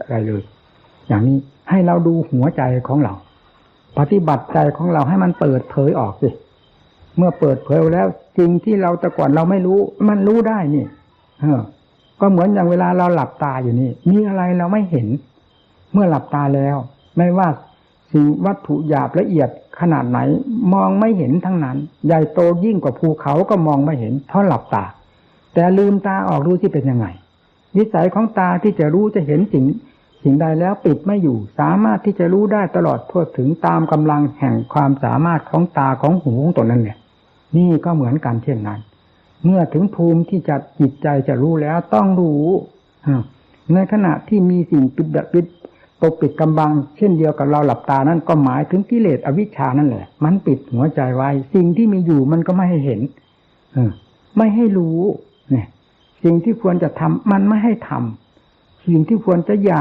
อะไรเลย อย่างนี้ให้เราดูหัวใจของเรา ปฏิบัติใจของเราให้มันเปิดเผยออกสิเมื่อเปิดเผยแล้วสิ่งที่เราแต่ก่อนเราไม่รู้ มันรู้ได้นี่เออ ก็เหมือนอย่างเวลาเราหลับตาอยู่นี่มีอะไรเราไม่เห็น เมื่อหลับตาแล้ว ไม่ว่าสิ่งวัตถุหยาบละเอียดขนาดไหน มองไม่เห็นทั้งนั้น ใหญ่โตยิ่งกว่าภูเขาก็มองไม่เห็น เพราะหลับตา แต่ลืมตาออกรู้ที่เป็นยังไงนิสัยของตาที่จะรู้จะเห็นสิ่ง สิ่งใดแล้วปิดไม่อยู่ สามารถที่จะรู้ได้ตลอดทั่วถึงตามกำลังแห่งความสามารถของตาของหูของตนนั่นแหละนี่ก็เหมือนกันเช่นนั้น เมื่อถึงภูมิที่จะจิตใจจะรู้แล้วต้องรู้ในขณะที่มีสิ่งปิดปิดปกปิดกำบัง เช่นเดียวกับเราหลับตานั้นก็หมายถึงกิเลสอวิชชานั่นแหละ มันปิดหัวใจไว้ สิ่งที่มีอยู่มันก็ไม่ให้เห็นอไม่ให้รู้เนี่ยสิ่งที่ควรจะทำมันไม่ให้ทำสิ่งที่ควรจะอยาก